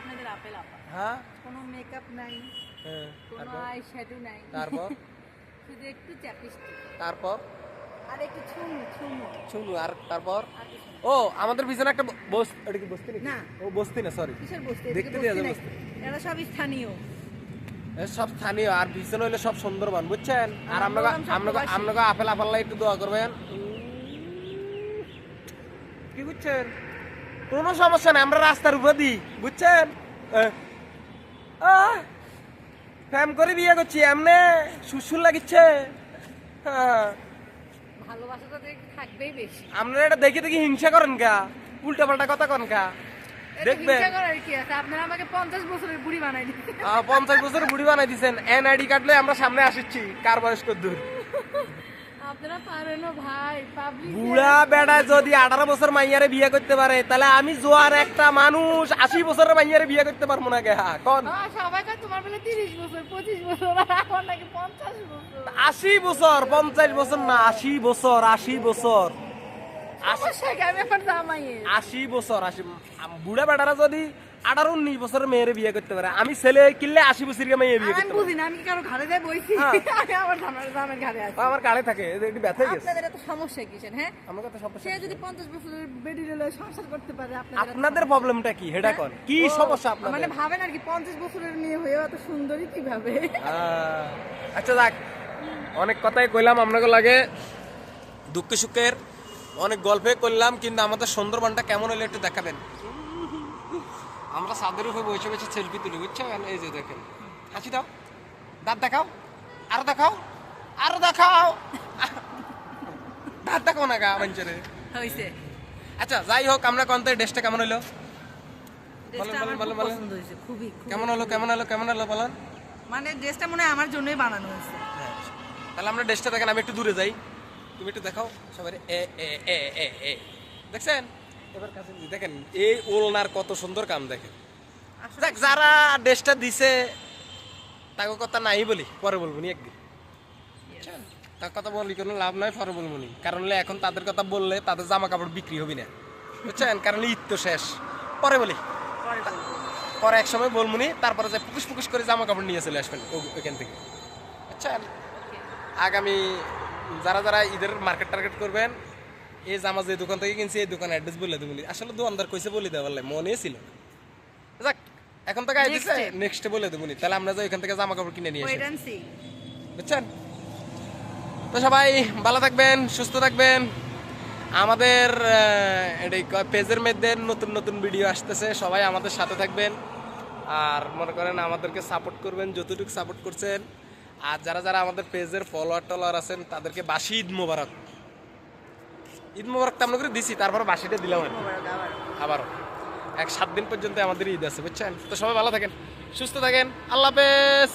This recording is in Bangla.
আপনাদের আপেল আপা। হ্যাঁ? কোনো মেকআপ নাই হ্যাঁ কোনো তারপর? আই শ্যাডো নাই। তারপর? শুধু একটু চ্যাপস্টিক তারপর? আর একটু ছুমু ছুমু। শুনু আর তারপর। ও আমাদের পিছনে একটা বস এটা কি বস্তি না। ও বস্তি না সরি কিসের বসতে? দেখতে দেয়া যাবে। এরা সব স্থানীয়। সব স্থানীয় আর পিছনে হইলে সব সুন্দরবন বুঝছেন? আর আমরা আমরা। আমরা আপেল আপেল একটু দোয়া করবেন। কি বুঝছেন কোনো সমস্যা নেই আমরা রাস্তার উপরে দিই বুঝছেন? ফ্যাম করে বিয়ে করছি এমনে সুসুর লাগিচ্ছে। হ্যাঁ। আপনারা এটা দেখে দেখে হিংসা করেন কা উল্টা পাল্টা কথা কন কা দেখবেন আপনারা আমাকে পঞ্চাশ বছরের বুড়ি বানাই দিচ্ছেন পঞ্চাশ বছর বুড়ি বানাই এনআইডি কাটলে আমরা সামনে আসছি কার বয়স কত দূর আপনারা পারেন ভাই পাবলিক বুড়া বেড়া যদি আঠারো বছর মাইয়ারে বিয়ে করতে পারে তাহলে আমি জোয়ার একটা মানুষ আশি বছরের মাইয়ারে বিয়ে করতে পারব না কে হ্যাঁ কন। সবাই কয় তোমার বেলা তিরিশ বছর পঁচিশ বছর আর আমার নাকি পঞ্চাশ বছর। আশি বছর পঞ্চাশ বছর না আশি বছর আশি বছর। আশি- সমস্যা কি? আমি এখন জামাইয়ের। আশি বছর আশি আম- বুড়া বেটারা যদি আঠারো উনিশ বছরের মেয়েরে বিয়ে করতে পারে। আমি ছেলে কিনলে আশি বছরের মেয়ে বিয়ে করতে পারি। বুঝি না আমি কারও যাই বইছি? হ্যাঁ। আমার ঘরে আছি। আমার গাড়ি থাকে একটু ব্যথা গেছে। আপনাদের এত সমস্যা কিসের হ্যাঁ? আমার কথা সমস্যা সে যদি পঞ্চাশ বছরের বেডি রেলে সংসার করতে পারে আপনাদের আপনাদের প্রবলেমটা কি? হেডা কন? কি হ্যাঁ? সমস্যা মানে ভাবেন আর কি পঞ্চাশ বছরের মেয়ে হয়ে এত সুন্দরী কীভাবে? আচ্ছা যাক অনেক কথাই কইলাম আপনাকে লাগে। দুঃখ সুখের অনেক গল্পে করলাম কিন্তু আমাদের সুন্দরবনটা কেমন হলো একটু দেখাবেন। আমরা সাদের উপরে বসে বসে সেলফি তুলি বুঝছেন এই যে দেখেন। হাসি দাও। দাঁত দেখাও। আরও দেখাও। আরও দেখাও। দাঁত দেখাও না গা মঞ্চরে হয়েছে আচ্ছা যাই হোক আমরা কন্ত ড্রেসটা কেমন হলো। কেমন হলো কেমন হলো কেমন হলো বলেন। মানে ড্রেসটা মনে হয় আমার জন্যই বানানো হয়েছে। হ্যাঁ, তাহলে আমরা ড্রেসটা দেখেন আমি একটু দূরে যাই। তুমি একটু দেখাও। সবাই এ এ এ এ। দেখছেন? এবার কাছে দেখেন এই ওলনার কত সুন্দর কাম দেখেন। দেখ যারা ড্রেসটা দিছে তাকে কথা নাই বলি পরে বলব নি একদিন? তার কথা বলি কোনো লাভ নাই পরে বলব নি। কারণ এখন তাদের কথা বললে তাদের জামা কাপড় বিক্রি হবে না। বুঝছেন? কারণ ঈদ তো শেষ। পরে বলি। পরে এক সময় বলব নি তারপরে যে ফুকুস ফুকুস করে জামা কাপড় নিয়ে চলে আসবেন ওইখান থেকে। বুঝছেন? আগামী যারা যারা ঈদের মার্কেট টার্গেট করবেন এই জামা যে দোকান থেকে কিনছি এই দোকান অ্যাড্রেস বলে দেবো আসলে দোকানদার কইছে বলে দেওয়া বললে মনে ছিল যাক এখন থেকে আই দিছে Next step. নেক্সটে বলে দেবো তাহলে আমরা যে ওইখান থেকে জামা কাপড় কিনে নিয়ে আসি। বুঝছেন? তো সবাই ভালো থাকবেন সুস্থ থাকবেন। আমাদের পেজের মধ্যে নতুন নতুন ভিডিও আসতেছে সবাই আমাদের সাথে থাকবেন। আর মনে করেন আমাদেরকে সাপোর্ট করবেন যতটুকু সাপোর্ট করছেন। আর যারা যারা আমাদের পেজের ফলোয়ার টলোয়ার আছেন তাদেরকে বাসি ঈদ মোবারক। ঈদ মোবারক তো আমরা করে দিছি তারপর বাসিটা দিলাম আবার। আবারও। এক সাত দিন পর্যন্ত আমাদের ঈদ আছে, বুঝছেন? তো সবাই ভালো থাকেন, সুস্থ থাকেন। আল্লাহ হাফেজ!